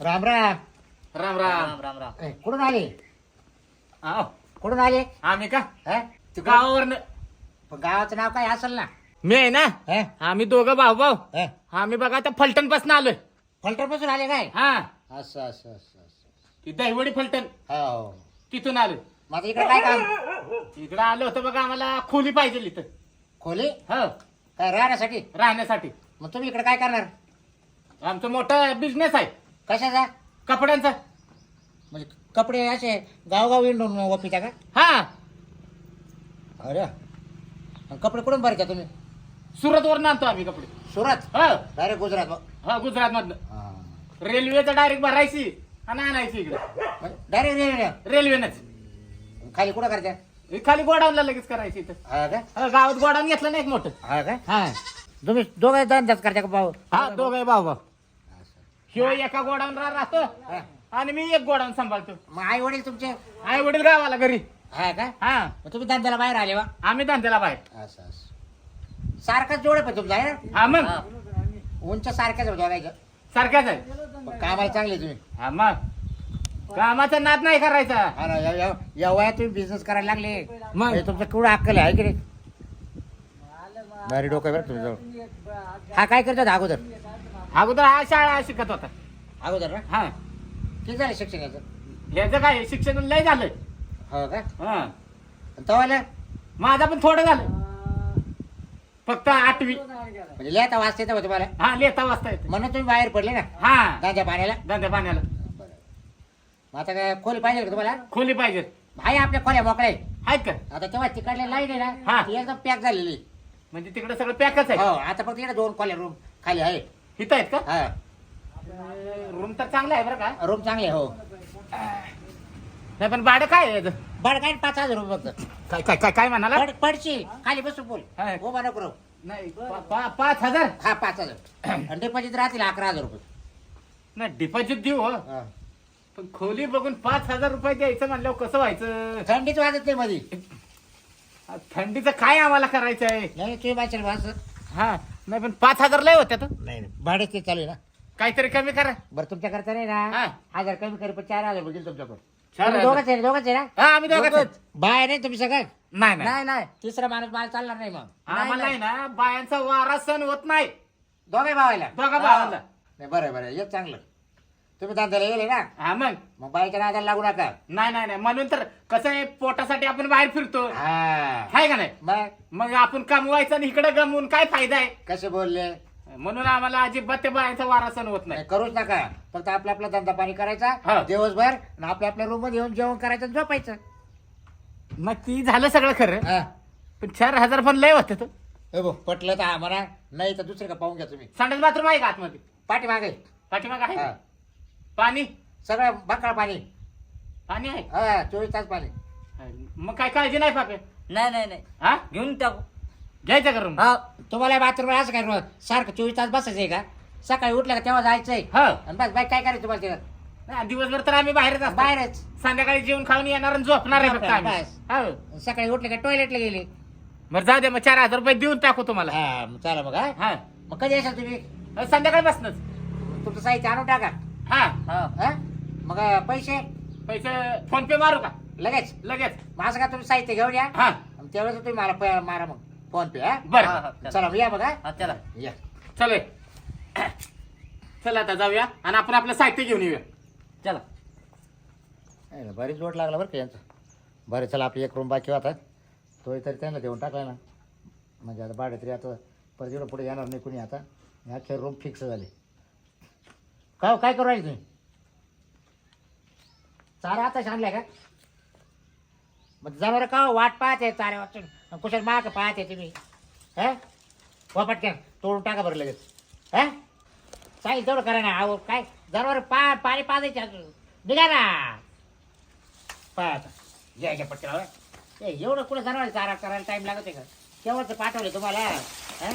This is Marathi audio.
राम राम. राम राम. राम राम राम. ए, कुठून आले? कुठून आले? आम्ही का? हा? गावावरनं. पण गावाचं नाव काय असेल ना? मी आहे ना? हा? आम्ही दोघं भाऊ भाऊ हा? आम्ही बघा आता फलटणपासून आलोय. फलटणपासून आले काय? हा. असं असं असं असं. ती दहिवडी फलटण. हो. तिथून आलोय. मग आता इकडे काय काम? इकडं आलो होतं बघा आम्हाला खोली पाहिजे इथं. खोली? हो. काय राहण्यासाठी? राहण्यासाठी. मग तुम्ही इकडे काय करणार? आमचं मोठा बिझनेस आहे. कशाचा? कपड्यांचा. म्हणजे कपडे असे गावगाव विंडून ओपिता का? हा. अरे. आणि कपडे कुठून भरता तुम्ही? सुरत वरून आणतो आम्ही कपडे. सुरत? हो. डायरेक्ट गुजरात. हा गुजरात मधनं हा. रेल्वेचं डायरेक्ट भरायची आणि आणायची इकडे. Direct railway. रेल्वेनंच. खाली कुठं करता? हे खाली गोडाऊनला लगेच करायची इथं. हा का? हा, गावात गोडाऊन घेतलं नाही एक मोठं. हा का? हा. तुम्ही दोघे धंदाच करता का भाऊ? हा दोघे भाऊ भाऊ ह्यो एका गोडाऊन राहतो. आणि मी एक गोडाऊन सांभाळतो. मग आई वडील तुमचे? आई वडील गावाला घरी. हा का? हा. मग तुम्ही धंद्याला बाहेर आले वा? आम्ही धंद्याला बाहेर. असं असं. सारखाच जोड पण तुमचा आहे ना? हा मग. हा. उंच सारख्याच दोघायचं सारख्याच आहे. पण कामाला चांगले तुम्ही. हा मग. कामाचा नाद नाही करायचा. हा ना या- या- या वयात तुम्ही बिझनेस करायला लागले. मग? तुमचं केवढं अक्कल आहे की नाही? भारी डोकं आहे बरं तुमचं हा काय करतात अगोदर? अगोदर हा शाळा शिकत होता. अगोदर ना? हा. किती झालं शिक्षण याचं काय शिक्षण लय झालंय. हो का? हा. तवाला माझा पण थोडं झालं. फक्त आठवी. म्हणजे लिहिता वाचता येतं का तुम्हाला? हा लिहिता वाचता येत. म्हणून तुम्ही बाहेर पडले ना? हा. दांच्या पाण्याला? धंद्या पाण्याला. मग आता काय खोली पाहिजे का तुम्हाला? खोली पाहिजे. आहे आपल्या खोल्या मोकळे आहेत का? आता तेव्हा तिकडले लाईन आहे हा. ना ती एकदम पॅक झालेली. म्हणजे तिकडे सगळं पॅकच हो आहे आता फक्त इकडे दोन खोल्या रूम खाली आहे. इथं आहेत का? हा. रूम तर चांगला आहे बरं का? रूम चांगले हो. नाही पण भाडं काय आहे याचं? बरं काय? पाच हजार रुपये फक्त. काय काय काय काय म्हणाला? पड पडशील खाली बसून बोल. हा. नको राहू. नाही पा- पा- पाच हजार? हा पाच हजार. आणि डिपॉझिट राहतील अकरा हजार रुपये. नाही डिपॉझिट देऊ हो. हा. पण खोली बघून पाच हजार रुपये द्यायचं म्हणल्यावर कसं व्हायचं? थंडीच वाजत नाही मध्ये आ, थंडीचं काय आम्हाला करायचं आहे नाही तुम्ही माझ्या वाजत हा. नाही पण पाच हजार लय होत्या तर. नाही नाही. भाडे ते चालू आहे ना. काहीतरी कमी करा. बरं तुमच्याकडे नाही हा. ना हजार कमी करी पण चार हजार होतील तुमच्याकडे चार तुम्ही हजार. दोघंच आहे ना, दोघंच आहे ना? हा आम्ही दोघंच. बाय नाही तुम्ही सगळं? नाही नाही. नाही नाही. तिसरा माणूस मला चालणार नाही मग. आम्हाला आहे ना बायांचा वारा सण होत नाही. दोघे भावायला. दोघा भावाला. हा. नाही बरं आहे, बरं. आहे. हेच चांगलं. तुम्ही धंद्याला गेले ना? हा मग? मग बाईच्या नादाला लागू नका. नाही नाही नाही. म्हणून तर कसं आहे पोटासाठी आपण बाहेर फिरतो. हा. आहे का नाही? मग? मग आपण कमवायचं आणि इकडे गमवून काय फायदा आहे? कसे बोलले? म्हणून आम्हाला अजिबात ते बायांचा वारा सण होत नाही. नाही करूच नका. फक्त आपला आपला धंदा पाणी हा. करायचा दिवसभर आणि आपल्या आपल्या रूममध्ये येऊन जेवण करायचं आणि झोपायचं. मग ती झालं सगळं खरं. हा. पण चार हजार पण लय होते तो. हे बघ, पटलं तर म्हणा नाही तर दुसरे का पाहून घ्या तुम्ही. संडास बाथरूम आहे का आतमध्ये? पाठी मागे पाठीमाग आहे? हा. पाणी? सगळं बकाळ पाणी. पाणी आहे? हा चोवीस तास पाणी. मग काय काळजी नाही पापे नाही नाही नाही. हा? घेऊन टाकू. घ्यायचं करून हा तुम्हाला बाथरूम असं काय रोज सारखं चोवीस तास बसायचंय का? सकाळी उठलं का तेव्हा जायचंय. हा. आणि बस बाई काय करायचं तुम्हाला तिथं? नाही, दिवसभर तर आम्ही बाहेरच असतो. बाहेरच. संध्याकाळी जेवण खाऊन येणार आणि झोपणार आहे फक्त आम्ही. बस. हो. सकाळी उठले का टॉयलेटला गेले? बरं जाऊ दे मग चार हजार रुपये देऊन टाकू तुम्हाला. हा मग चला मग हा. हा. मग कधी येशाल तुम्ही? संध्याकाळी बसनच तुमचं साहित्य आणून टाका. हा. हा हा? मग पैसे? पैसे फोन पे मारू का? लगेच? लगेच. असं का तुम्ही साहित्य घेऊन या. हा. आणि त्यावेळेस तुम्ही मला प- मारा मग. फोन पे हा? बरं. हा, चला. चला मग या बघा हा? चला. या. चल चला आता जाऊया आणि आपण आपलं साहित्य घेऊन येऊया. चला. नाही ना, बरीच जोड लागला बरं का यांचं. बरं चला आपली एक रूम बाकी होता. तो तरी त्यांना देऊन टाकला ना. म्हणजे आता भाडे तरी आता परत एवढं पुढे येणार नाही कुणी आता. अख्खे रूम फिक्स झाले. काय काय करू राहिले तुम्ही? चारा आता आणलाय का? मग जनावर का हो? वाट पाहते चाऱ्या वाटून कुशल माग पाहते तुम्ही. हा? हो, घ्या तोडून टाका बरं लगेच. हा? चालेल तेवढं करा ना. अहो काय? जनावर पा पाणी पाजायचे अजून. निघा ना. पाहता आता. घ्यायच्या पटकन. एवढं कुठं जनावर चारा करायला टाईम लागत आहे का? केव्हाच पाठवले तुम्हाला? हा?